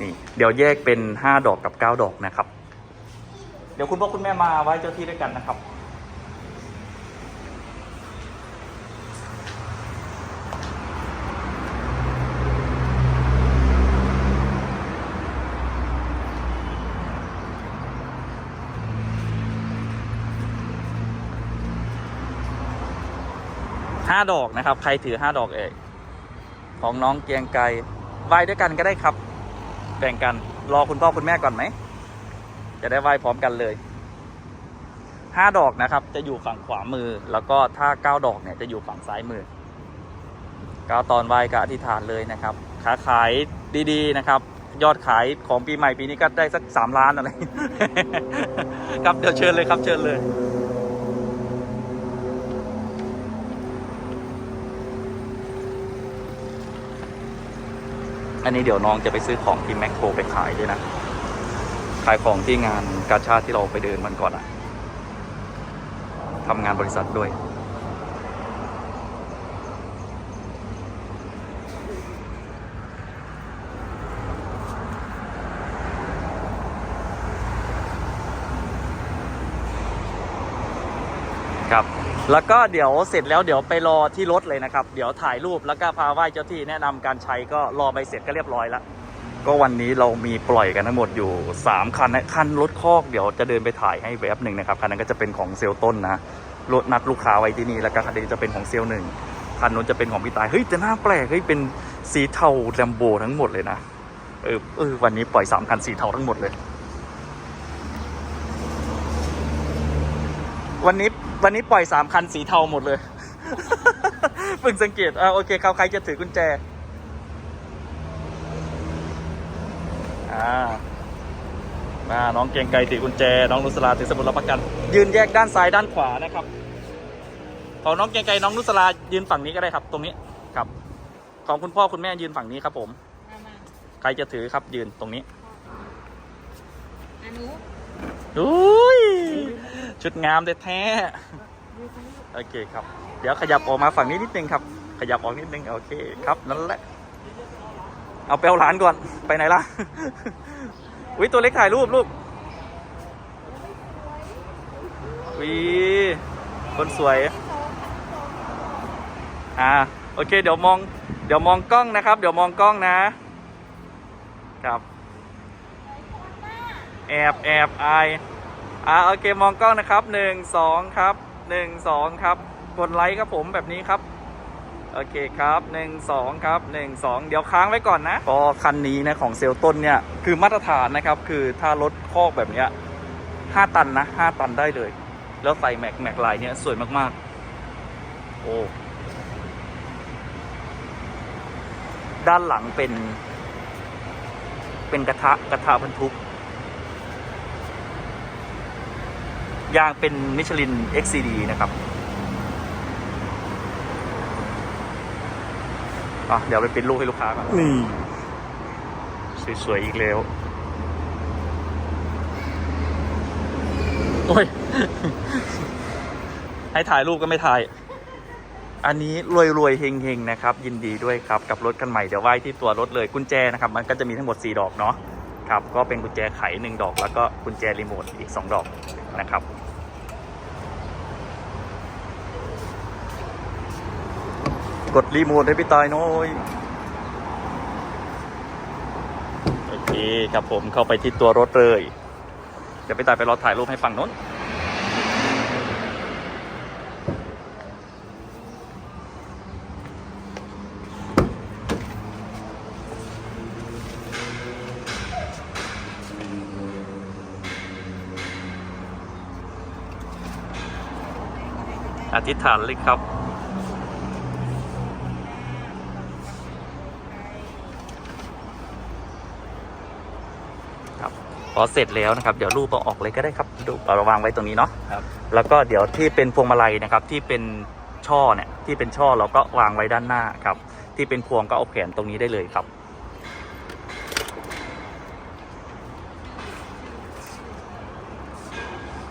นี่เดี๋ยวแยกเป็น 5 ดอกกับ 9 ดอกนะครับ เดี๋ยวคุณพ่อคุณแม่มาไว้เจ้าที่ด้วยกันนะครับห้าดอกนะครับ ใครถือห้าดอกเอกของน้องเกียงไกรไหว้ด้วยกันก็ได้ครับ แบ่งกัน รอคุณพ่อคุณแม่ก่อนไหม จะได้ไหว้พร้อมกันเลยห้าดอกนะครับ จะอยู่ฝั่งขวามือ แล้วก็ถ้าเก้าดอกเนี่ยจะอยู่ฝั่งซ้ายมือก็ตอนไหว้ก็อธิษฐานเลยนะครับค้าขายดีๆนะครับ ยอดขายของปีใหม่ปีนี้ก็ได้สักสามล้านอะไร ครับเดี๋ยวเชิญเลยครับเชิญเลย อันนี้เดี๋ยวน้องจะไปซื้อของที่แมคโครไปขายด้วยนะ ขายของที่งานกาชาติที่เราไปเดินมันก่อนอะทำงานบริษัทด้วย ครับ แล้วก็เดี๋ยวเสร็จแล้วเดี๋ยวไปรอที่รถเลยนะครับ เดี๋ยวถ่ายรูปแล้วก็พาไหว้เจ้าที่แนะนำการใช้ก็รอใบเสร็จก็เรียบร้อยแล้ว ก็วันนี้เรามีปล่อยกันทั้งหมดอยู่ 3 คันนะคันรถคอกเดี๋ยวจะเดินไปถ่ายให้แวบหนึ่งนะครับคันนั้นก็จะเป็นของเซลต้นนะรถนัดลูกค้าไว้ที่นี่แล้วก็คันนี้จะเป็นของเซลลหนึ่งคันนู้นจะเป็นของพี่ตายเฮ้ยแต่หน้าแปลกเฮ้ยเป็นสีเทาแลมโบทั้งหมดเลยนะเออเออวันนี้ปล่อย3คันสีเทาทั้งหมดเลย วันนี้ วันนี้ปล่อย3คันสีเทาหมดเลยเพิ่งสังเกตอ่าโอเคครับใครจะถือกุญแจอ่ามาน้องเกรียงไกรถือกุญแจ น้องนุสลาถือสมุดรับประกัน ยืนแยกด้านซ้ายด้านขวานะครับของน้องเกรียงไกรน้องนุสลายืนฝั่งนี้ก็ได้ครับ ตรงนี้ครับ ของคุณพ่อคุณแม่ยืนฝั่งนี้ครับ ผมมามาใครจะถือครับยืนตรงนี้อนุอุ้ย ชุดงามแท้โอเคครับ เดี๋ยวขยับออกมาฝั่งนี้นิดนึงครับ ขยับออกนิดนึงโอเคครับนั่นแหละ เอาไปเอาหลานก่อนไปไหนล่ะอุ้ยตัวเล็กถ่ายรูปลูกวีคนสวย อ่าโอเค เดี๋ยวมอง เดี๋ยวมองกล้องนะครับ เดี๋ยวมองกล้องนะ ครับ แอบแอบอาย อ่าโอเคมองกล้องนะครับหนึ่งสองครับหนึ่งสองครับ กดไลค์ครับผมแบบนี้ครับ โอเคครับหนึ่งสองครับหนึ่งสองเดี๋ยวค้างไว้ก่อนนะ ก็คันนี้นะของเซลต้นเนี่ยคือมาตรฐานนะครับ คือถ้ารถคอกแบบเนี้ยห้าตันนะห้าตันได้เลย แล้วใส่แม็กแม็กลายเนี่ยสวยมากๆ โอ้ด้านหลังเป็น เป็นกระทะกระทะบรรทุก ยางเป็นมิชลิน XCD นะครับอะเดี๋ยวไปปิดลูกให้ลูกค้าก่อนนี่สวยๆอีกแล้ว โอ้ย ให้ถ่ายรูปก็ไม่ถ่าย อันนี้รวยๆเฮงๆนะครับ ยินดีด้วยครับ กับรถคันใหม่ เดี๋ยวไหว้ที่ตัวรถเลยกุญแจนะครับ มันก็จะมีทั้งหมด 4 ดอกเนาะครับ ก็เป็นกุญแจไข 1 ดอก แล้วก็กุญแจรีโมทอีก 2 ดอกนะครับ กดรีโมทให้พี่ตายน้อย โอเคครับผมเข้าไปที่ตัวรถเลย เดี๋ยวพี่ตายไปรอถ่ายรูปให้ฝั่งน้นอธิษฐานเลยครับ พอเสร็จแล้วนะครับ เดี๋ยวรูปเอาออกเลยก็ได้ครับรูปเอาระวางไว้ตรงนี้เนาะครับ แล้วก็เดี๋ยวที่เป็นพวงมาลัยนะครับที่เป็นช่อเนี่ยที่เป็นช่อเราก็วางไว้ด้านหน้าครับ ที่เป็นพวงก็เอาแขวนตรงนี้ได้เลยครับ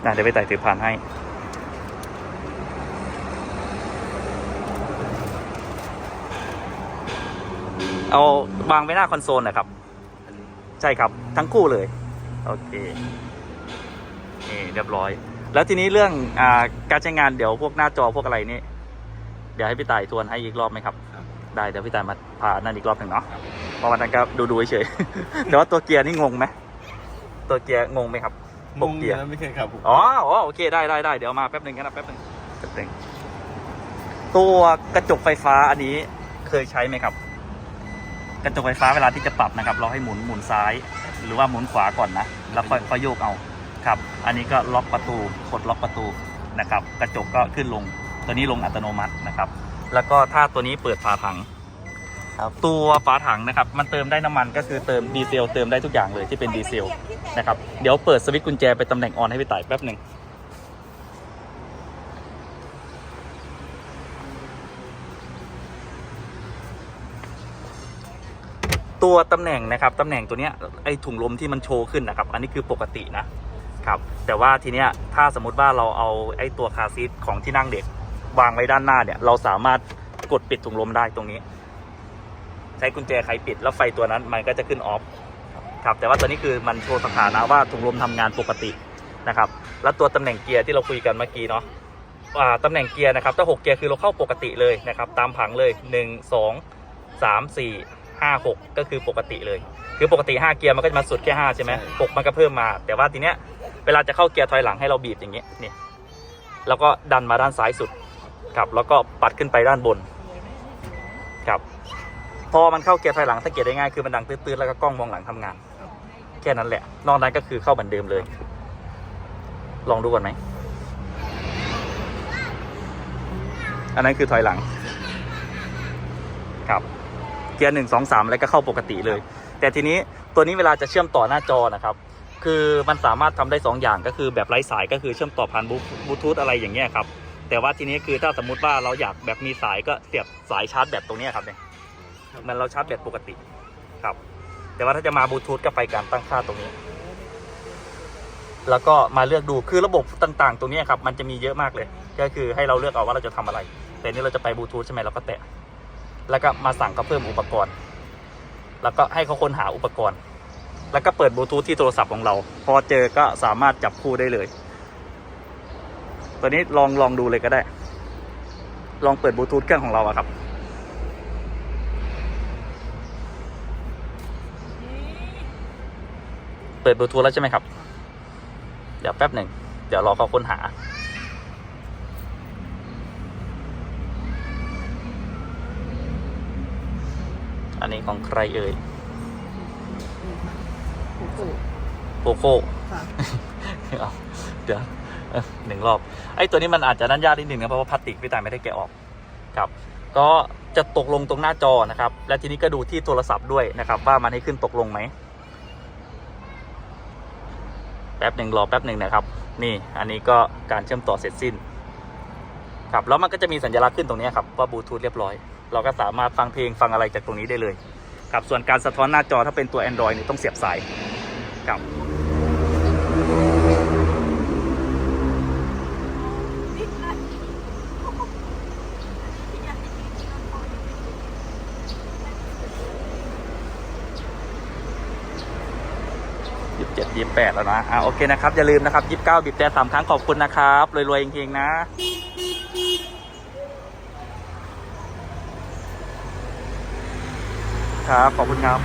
นะเดี๋ยวไปไต่ถือผ่านให้ เอาวางไว้หน้าคอนโซลนะครับ ใช่ครับทั้งคู่เลย โอเคนี่เรียบร้อย แล้วทีนี้เรื่องอาการใช้งานเดี๋ยวพวกหน้าจอพวกอะไรนี่เดี๋ยวให้พี่ต่ายทวนให้อีกรอบไหมครับครับได้เดี๋ยวพี่ต่ายมาพานั่นอีกรอบหนึ่งเนาะเพราะวันนั้นก็ดูดูๆเฉยๆแต่ว่าตัวเกียร์นี่งงไหมตัวเกียร์งงไหมครับงงเกียร์นะไม่เคยครับผมอ๋ออ๋อโอเคได้ได้ได้เดี๋ยวมาแป๊บหนึ่งกันนะแป๊บหนึ่งแป๊บหนึ่งตัวกระจกไฟฟ้าอันนี้เคยใช้ไหมครับ กระจกไฟฟ้าเวลาที่จะปรับนะครับ เราให้หมุนหมุนซ้าย หรือว่าหมุนขวาก่อนนะ แล้วค่อยค่อยโยกเอาครับ อันนี้ก็ล็อกประตูกดล็อกประตูนะครับ กระจกก็ขึ้นลง ตัวนี้ลงอัตโนมัตินะครับ แล้วก็ถ้าตัวนี้เปิดฝาถังครับตัวฝาถังนะครับ มันเติมได้น้ำมันก็คือเติมดีเซลเติมได้ทุกอย่างเลยที่เป็นดีเซลนะครับ เดี๋ยวเปิดสวิตช์กุญแจไปตำแหน่งออนให้พี่ต่ายแป๊บหนึ่ง ตัวตำแหน่งนะครับตำแหน่งตัวเนี้ยไอถุงลมที่มันโชว์ขึ้นนะครับ อันนี้คือปกตินะครับ แต่ว่าทีเนี้ยถ้าสมมติว่าเราเอาไอตัวคาซีทของที่นั่งเด็กวางไว้ด้านหน้าเนี่ย เราสามารถกดปิดถุงลมได้ตรงนี้ ใช้กุญแจไขปิดแล้วไฟตัวนั้นมันก็จะขึ้นออฟครับแต่ว่าตัวนี้คือมันโชว์สถานะว่าถุงลมทำงานปกตินะครับ แล้วตัวตำแหน่งเกียร์ที่เราคุยกันเมื่อกี้เนาะตำแหน่งเกียร์นะครับถ้าหกเกียร์คือเราเข้าปกติเลยนะครับ ตามผังเลยหนึ่งส องสามสี่ห้าหกก็คือปกติเลย คือปกติห้าเกียร์มันก็จะมาสุดแค่ห้าใช่ไหมหกมันก็เพิ่มมา แต่ว่าทีเนี้ยเวลาจะเข้าเกียร์ถอยหลังให้เราบีบอย่างเงี้ยนี่แล้วก็ดันมาด้านซ้ายสุดครับแล้วก็ปัดขึ้นไปด้านบนครับพอมันเข้าเกียร์ถอยหลังสังเกตได้ง่ายคือมันดังตื้อๆแล้วก็กล้องมองหลังทำงาน แค่นั้นแหละ นอกนั้นก็คือเข้าเหมือนเดิมเลย ลองดูก่อนไหมอันนั้นคือถอยหลังครับ เกียร์หนึ่งสองสามแล้วก็เข้าปกติเลย แต่ทีนี้ตัวนี้เวลาจะเชื่อมต่อหน้าจอนะครับคือมันสามารถทำได้สองอย่างก็คือแบบไร้สายก็คือเชื่อมต่อผ่านบลูทูธอะไรอย่างเงี้ยครับแต่ว่าทีนี้คือถ้าสมมุติว่าเราอยากแบบมีสายก็เสียบสายชาร์จแบตตรงเนี้ยครับเนี่ยมันเราชาร์จแบตปกติครับ แต่ว่าถ้าจะมาบลูทูธก็ไปการตั้งค่าตรงนี้ แล้วก็มาเลือกดูคือระบบต่างๆ ตรงนี้ครับมันจะมีเยอะมากเลย ก็คือให้เราเลือกเอาว่าเราจะทำอะไร แต่นี่เราจะไปบลูทูธใช่ไหมเราก็แตะ แล้วก็มาสั่งเขาเพิ่มอุปกรณ์ แล้วก็ให้เขาค้นหาอุปกรณ์ แล้วก็เปิดบลูทูธที่โทรศัพท์ของเรา พอเจอก็สามารถจับคู่ได้เลย ตัวนี้ลองลองดูเลยก็ได้ ลองเปิดบลูทูธเครื่องของเราอะครับ เปิดบลูทูธแล้วใช่ไหมครับ เดี๋ยวแป๊บหนึ่ง เดี๋ยวรอเขาค้นหา อันนี้ของใครเอ่ยโอ้โหโกโก้ค่ะเอาเดี๋ยวเอ้อหนึ่งรอบ ไอ้ตัวนี้มันอาจจะนั่นยากนิดหนึ่งนะเพราะว่าพลาสติกพี่ตายไม่ได้แกะออกครับ ก็จะตกลงตรงหน้าจอนะครับ และทีนี้ก็ดูที่โทรศัพท์ด้วยนะครับ ว่ามันให้ขึ้นตกลงไหมแป๊บหนึ่งรอแป๊บหนึ่งนะครับ นี่อันนี้ก็การเชื่อมต่อเสร็จสิ้น ครับแล้วมันก็จะมีสัญลักษณ์ขึ้นตรงนี้ครับว่าบลูทูธเรียบร้อย เราก็สามารถฟังเพลงฟังอะไรจากตรงนี้ได้เลยครับส่วนการสะท้อนหน้าจอถ้าเป็นตัว Android นี่ต้องเสียบสายครับยี่สิบเจ็ดยี่สิบแปดแล้วนะอ่าโอเคนะครับ อย่าลืมนะครับยี่สิบเก้าบีบแต่สามครั้งขอบคุณนะครับ รวยๆจริงๆนะ ครับ ขอบคุณครับ